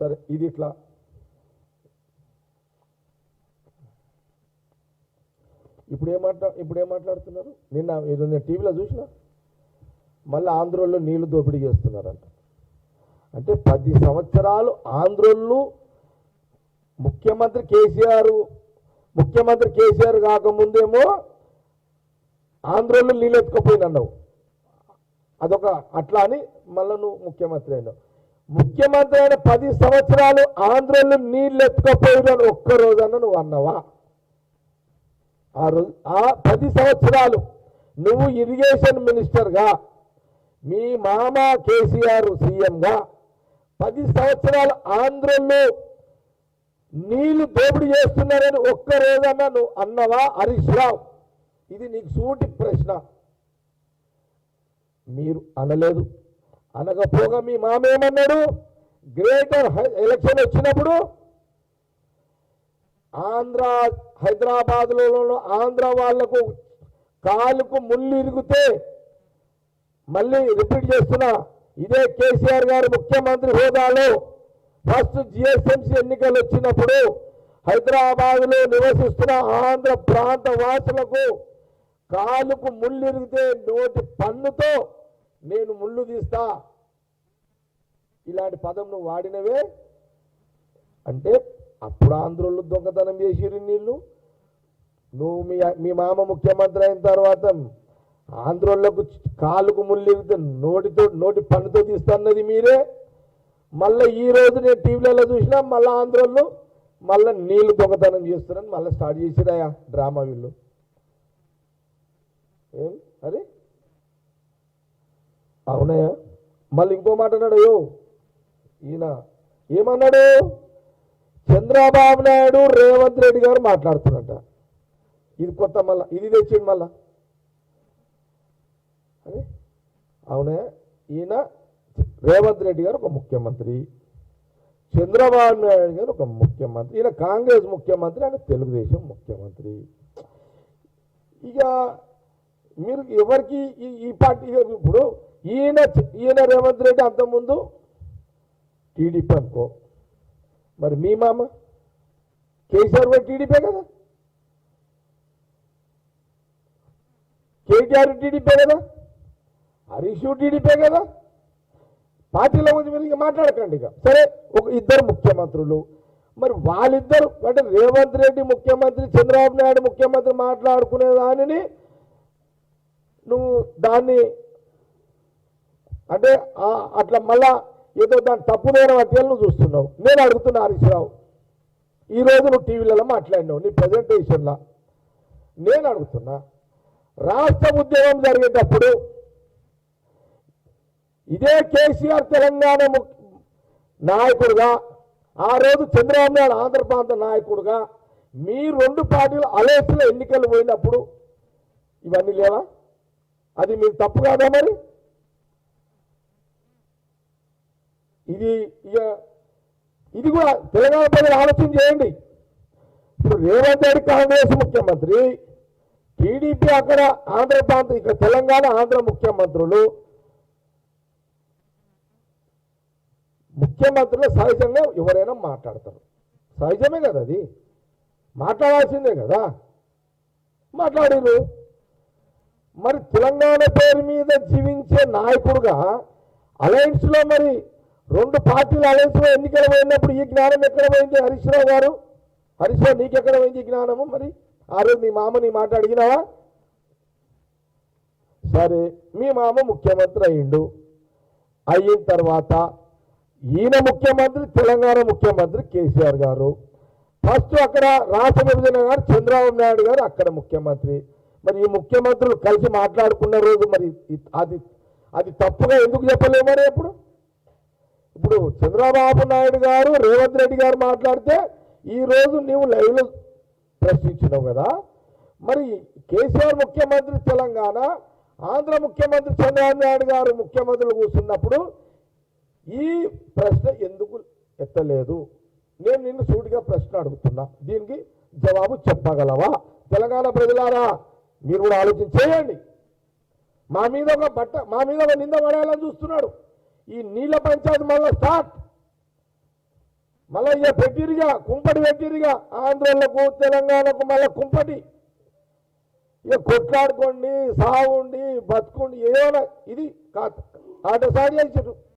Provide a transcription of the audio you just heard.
సరే ఇది ఇట్లా. ఇప్పుడు ఏం మాట్లా ఇప్పుడు ఏం మాట్లాడుతున్నారు? నిన్న ఏదో నేను టీవీలో చూసిన. మళ్ళీ ఆంధ్రోళ్ళు నీళ్ళు దోపిడీ చేస్తున్నారంట. అంటే పది సంవత్సరాలు ఆంధ్రోళ్ళు ముఖ్యమంత్రి కేసీఆర్ ముఖ్యమంత్రి కేసీఆర్ కాకముందేమో ఆంధ్రోళ్ళు నీళ్ళు ఎత్తుకపోయినన్నావు. అదొక అట్లా అని మళ్ళీ నువ్వు ముఖ్యమంత్రి అయినావు. ముఖ్యమంత్రి అయిన పది సంవత్సరాలు ఆంధ్రోళ్ళు నీళ్ళు ఎత్తుకపోయిన ఒక్కరోజన్న నువ్వు అన్నావా? ఆ రోజు ఆ పది సంవత్సరాలు నువ్వు ఇరిగేషన్ మినిస్టర్గా మీ మామ కేసీఆర్ సీఎంగా పది సంవత్సరాలు ఆంధ్రలో నీళ్ళు దోపిడీ చేస్తున్నారని ఒక్కరోజన్నా నువ్వు అన్నవా? హరీష్ రావు ఇది నీకు సూటి ప్రశ్న. మీరు అనలేదు. అనకపోగా మీ మామేమన్నాడు? గ్రేటర్ ఎలక్షన్ వచ్చినప్పుడు ఆంధ్ర హైదరాబాద్లో ఆంధ్ర వాళ్ళకు కాలుకు ముళ్ళు ఇరిగితే మళ్ళీ రిపీట్ చేస్తున్నా ఇదే కేసీఆర్ గారు ముఖ్యమంత్రి హోదాలో ఫస్ట్ జిఎస్ఎంసీ ఎన్నికలు వచ్చినప్పుడు హైదరాబాద్లో నివసిస్తున్న ఆంధ్ర ప్రాంత వాసులకు కాలుకు ముళ్ళు ఇరిగితే నోటి పన్నుతో నేను ముళ్ళు తీస్తా. ఇలాంటి పదం నువ్వు వాడినవే? అంటే అప్పుడు ఆంధ్రులు దొంగతనం చేసిరు నీళ్ళు. నువ్వు మీ మీ మామ ముఖ్యమంత్రి అయిన తర్వాత ఆంధ్రోళ్ళకు కాలుకు ముళ్ళిగితే నోటితో నోటి పన్నుతో తీస్తున్నది మీరే. మళ్ళీ ఈ రోజు నేను టీవీలలో చూసినా మళ్ళీ ఆంధ్రోళ్ళు మళ్ళీ నీళ్ళు దొంగతనం చేస్తున్నారని మళ్ళీ స్టార్ట్ చేసిరాయా డ్రామా వీళ్ళు? ఏం? అరే? అవునయ్యా మళ్ళీ ఇంకో మాట అన్నాడు అయ్యో ఈయన ఏమన్నాడు? చంద్రబాబు నాయుడు రేవంత్ రెడ్డి గారు మాట్లాడుతున్నట ఇది కొత్త మళ్ళా ఇది తెచ్చిండు మళ్ళా. అదే అవునే ఈయన రేవంత్ రెడ్డి గారు ఒక ముఖ్యమంత్రి చంద్రబాబు నాయుడు గారు ఒక ముఖ్యమంత్రి ఈయన కాంగ్రెస్ ముఖ్యమంత్రి ఆయన తెలుగుదేశం ముఖ్యమంత్రి. ఇక మీరు ఎవరికి ఈ ఈ పార్టీ ఇప్పుడు ఈయన ఈయన రేవంత్ రెడ్డి అంతకుముందు టీడీపీ అనుకో. మరి మీ మామ? కేసీఆర్ కూడా టీడీపీ కదా? కేటీఆర్ టీడీపీ కదా? హరీష్ టీడీపీ కదా? పార్టీల గురించి మీరు ఇక మాట్లాడకండి ఇక. సరే ఒక ఇద్దరు ముఖ్యమంత్రులు. మరి వాళ్ళిద్దరు అంటే రేవంత్ రెడ్డి ముఖ్యమంత్రి చంద్రబాబు నాయుడు ముఖ్యమంత్రి మాట్లాడుకునే దానిని నువ్వు దాన్ని అంటే అట్లా మళ్ళా ఏదో దాని తప్పుదైన వాటిని నువ్వు చూస్తున్నావు. నేను అడుగుతున్నా హరీష్ ఈరోజు ఈ రోజు నువ్వు టీవీలలో మాట్లాడినావు నీ ప్రజెంటేషన్లో. నేను అడుగుతున్నా రాష్ట్ర ఉద్యమం జరిగేటప్పుడు ఇదే కేసీఆర్ తెలంగాణ నాయకుడుగా ఆ రోజు చంద్రబాబు నాయుడు ఆంధ్ర ప్రాంత నాయకుడుగా మీ రెండు పార్టీలు అలేసులో ఎన్నికలు పోయినప్పుడు ఇవన్నీ లేవా? అది మీకు తప్పు కాదా మరి? ఇది ఇక ఇది కూడా తెలంగాణ ప్రజలు ఆలోచన చేయండి. ఇప్పుడు రేవంత్ రెడ్డి కాంగ్రెస్ ముఖ్యమంత్రి టీడీపీ అక్కడ ఆంధ్ర ప్రాంత ఇక్కడ తెలంగాణ ఆంధ్ర ముఖ్యమంత్రులు ముఖ్యమంత్రులు సహజంగా ఎవరైనా మాట్లాడతారు. సహజమే కదా అది? మాట్లాడాల్సిందే కదా? మాట్లాడారు. మరి తెలంగాణ పేరు మీద జీవించే నాయకుడుగా అలయన్స్లో మరి రెండు పార్టీలు అలయన్స్లో ఎన్నికలు పోయినప్పుడు ఈ జ్ఞానం ఎక్కడ పోయింది? హరీష్ రావు గారు. హరీష్ రావు పోయింది ఈ జ్ఞానము? మరి ఆ రోజు మీ మామ నీ మాట అడిగినావా? సరే మీ మామ ముఖ్యమంత్రి అయ్యిండు అయిన తర్వాత ఈయన ముఖ్యమంత్రి తెలంగాణ ముఖ్యమంత్రి కేసీఆర్ గారు. ఫస్ట్ అక్కడ రాష్ట్ర విభజన గారు చంద్రబాబు నాయుడు గారు అక్కడ ముఖ్యమంత్రి. మరి ఈ ముఖ్యమంత్రులు కలిసి మాట్లాడుకున్న రోజు మరి అది అది తప్పుగా ఎందుకు చెప్పలేము మరి ఇప్పుడు చంద్రబాబు నాయుడు గారు రేవంత్ రెడ్డి గారు మాట్లాడితే ఈరోజు నీవు లైవ్లో ప్రశ్నించినావు కదా. మరి కేసీఆర్ ముఖ్యమంత్రి తెలంగాణ ఆంధ్ర ముఖ్యమంత్రి చంద్రబాబు నాయుడు గారు ముఖ్యమంత్రులు కూర్చున్నప్పుడు ఈ ప్రశ్న ఎందుకు ఎత్తలేదు? నేను నిన్ను సూటిగా ప్రశ్న అడుగుతున్నా. దీనికి జవాబు చెప్పగలవా? తెలంగాణ ప్రజలారా మీరు కూడా ఆలోచన చేయండి. మా మీద ఒక బట్ట మా మీద ఒక నింద పడేయాలని చూస్తున్నాడు. ఈ నీళ్ళ పంచాయతీ మళ్ళీ స్టార్ట్. మళ్ళీ ఇక పెట్టిరిగా కుంపటి పెట్టిరిగా ఆంధ్రలకు తెలంగాణకు మళ్ళీ కుంపటి. ఇక కొట్లాడుకోండి సాగుండి బతుకుండి ఏదైనా ఇది కాదు. ఆట చేసారు